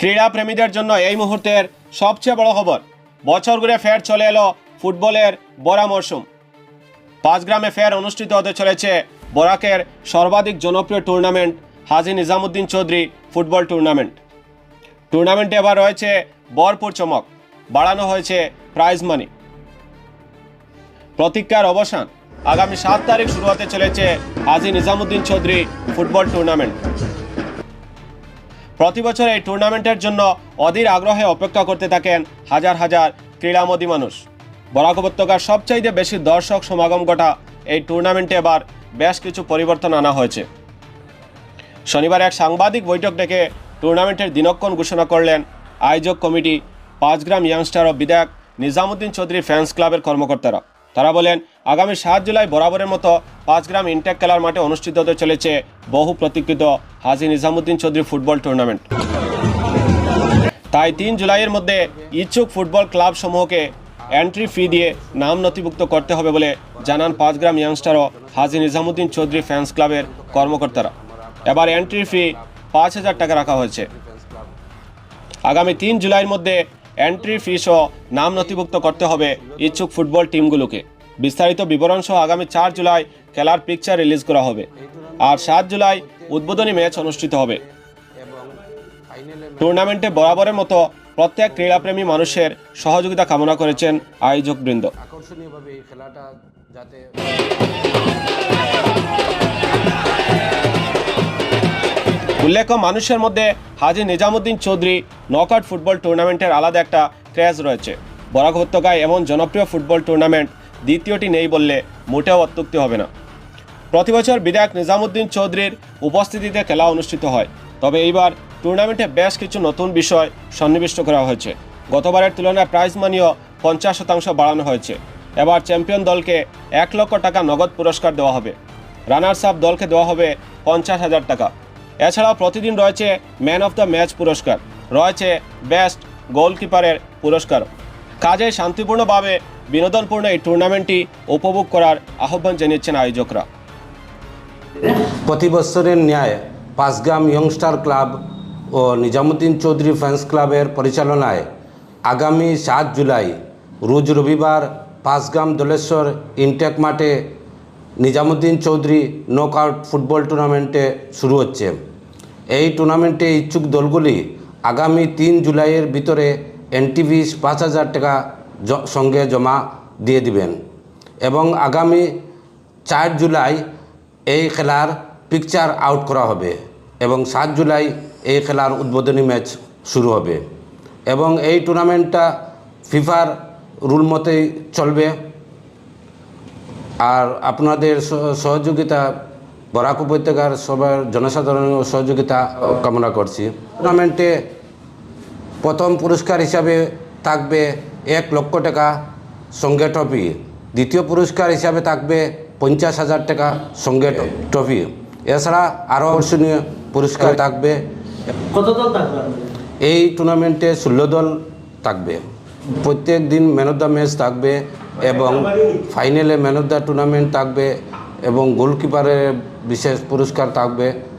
ক্রীড়া প্রেমীদের জন্য এই মুহূর্তের সবচেয়ে বড় খবর। বছর ঘুরে ফের চলে এলো ফুটবলের বড়া মরশুম পাঁচ গ্রামে ফের অনুষ্ঠিত হতে চলেছে বরাকের সর্বাধিক জনপ্রিয় tournament, Haji Nizamuddin Chowdhury football tournament. টুর্নামেন্টে এবার রয়েছে বরপুর চমক, বাড়ানো হয়েছে প্রাইজ মানি প্রতীক্ষার অবসান, আগামী সাত তারিখ শুরু হতে চলেছে হাজি নিজামুদ্দিন চৌধুরী ফুটবল টুর্নামেন্ট। প্রতি বছর এই টুর্নামেন্টের জন্য অধীর আগ্রহে অপেক্ষা করতে থাকেন হাজার হাজার ক্রীড়ামোদী মানুষ। বরাক উপত্যকার সবচাইতে বেশি দর্শক সমাগম ঘটা এই টুর্নামেন্টে এবার বেশ কিছু পরিবর্তন আনা হয়েছে। শনিবার এক সাংবাদিক বৈঠক ডেকে টুর্নামেন্টের দিনক্ষণ ঘোষণা করলেন আয়োজক কমিটি পাঁচগ্রাম ইয়াংস্টার ও বিধায়ক নিজামুদ্দিন চৌধুরী ফ্যান্স ক্লাবের কর্মকর্তারা। তারা বলেন, আগামী সাত জুলাই বরাবরের মতো পাঁচ গ্রাম ইন্টেক খেলার মাঠে অনুষ্ঠিত হতে চলেছে বহু প্রতীক্ষিত হাজি নিজামুদ্দিন চৌধুরী ফুটবল টুর্নামেন্ট। তাই তিন জুলাইয়ের মধ্যে ইচ্ছুক ফুটবল ক্লাব সমূহকে এন্ট্রি ফি দিয়ে নাম নথিভুক্ত করতে হবে বলে জানান পাঁচগ্রাম ইয়াংস্টার ও হাজি নিজামুদ্দিন চৌধুরী ফ্যান্স ক্লাবের কর্মকর্তারা। এবার এন্ট্রি ফি পাঁচ হাজার টাকা রাখা হয়েছে। আগামী তিন জুলাইয়ের মধ্যে এন্ট্রি ফি সহ নাম নথিভুক্ত করতে হবে ইচ্ছুক ফুটবল টিমগুলোকে। বিস্তারিত বিবরণ সহ আগামী চার জুলাই খেলার পিকচার রিলিজ করা হবে। আর সাত জুলাই উদ্বোধনী ম্যাচ অনুষ্ঠিত হবে। টুর্নামেন্টে বরাবরের মতো প্রত্যেক ক্রীড়াপ্রেমী মানুষের সহযোগিতা কামনা করেছেন আয়োজকবৃন্দ। আকর্ষণীয়ভাবে এই খেলাটা যাতে উল্লেখ্য, মানুষের মধ্যে হাজি নিজামুদ্দিন চৌধুরী নকআউট ফুটবল টুর্নামেন্টের আলাদা একটা ক্রেজ রয়েছে। বরাক উপত্যকায় এমন জনপ্রিয় ফুটবল টুর্নামেন্ট দ্বিতীয়টি নেই বললে মোটেও অত্যুক্তি হবে না। প্রতি বছর বিধায়ক নিজামুদ্দিন চৌধুরীর উপস্থিতিতে খেলা অনুষ্ঠিত হয়। তবে এইবার টুর্নামেন্টে বেশ কিছু নতুন বিষয় সন্নিবিষ্ট করা হয়েছে। গতবারের তুলনায় প্রাইজ মানিও পঞ্চাশ শতাংশ বাড়ানো হয়েছে। এবার চ্যাম্পিয়ন দলকে এক লক্ষ টাকা নগদ পুরস্কার দেওয়া হবে। রানার্স আপ দলকে দেওয়া হবে পঞ্চাশ হাজার টাকা। এছাড়াও প্রতিদিন রয়েছে ম্যান অফ দ্য ম্যাচ পুরস্কার, রয়েছে বেস্ট গোলকিপারের পুরস্কার। কাজে শান্তিপূর্ণভাবে বিনোদনপূর্ণ এই টুর্নামেন্টটি উপভোগ করার আহ্বান জানিয়েছেন আয়োজকরা। প্রতি বছরের ন্যায় পাঁচগ্রাম ইয়ংস্টার ক্লাব ও নিজামুদ্দিন চৌধুরী ফ্যান্স ক্লাবের পরিচালনায় আগামী সাত জুলাই, রোজ রবিবার পাঁচগ্রাম দলেশ্বর ইনটেক মাঠে নিজামুদ্দিন চৌধুরী নকআউট ফুটবল টুর্নামেন্টে শুরু হচ্ছে। এই টুর্নামেন্টে ইচ্ছুক দলগুলি আগামী তিন জুলাইয়ের ভিতরে এনটিভিস পাঁচ হাজার টাকা সঙ্গে জমা দিয়ে দিবেন। এবং আগামী চার জুলাই এই খেলার পিকচার আউট করা হবে এবং সাত জুলাই এই খেলার উদ্বোধনী ম্যাচ শুরু হবে। এবং এই টুর্নামেন্টটা ফিফার রুল মতেই চলবে। আর আপনাদের সহ- সহযোগিতা বরাক উপত্যকার সবার জনসাধারণের সহযোগিতা কামনা করছি। টুর্নামেন্টে প্রথম পুরস্কার হিসাবে থাকবে এক লক্ষ টাকা সঙ্গে ট্রফি। দ্বিতীয় পুরস্কার হিসাবে থাকবে পঞ্চাশ হাজার টাকা সঙ্গে ট্রফি। এছাড়া আরও আকর্ষণীয় পুরস্কার থাকবে। কত দল থাকবে এই টুর্নামেন্টে ষোলো দল থাকবে। প্রত্যেক দিন ম্যান অফ দ্য ম্যাচ থাকবে এবং ফাইনালে ম্যান অফ দ্য টুর্নামেন্ট থাকবে এবং গোলকিপারের বিশেষ পুরস্কার থাকবে।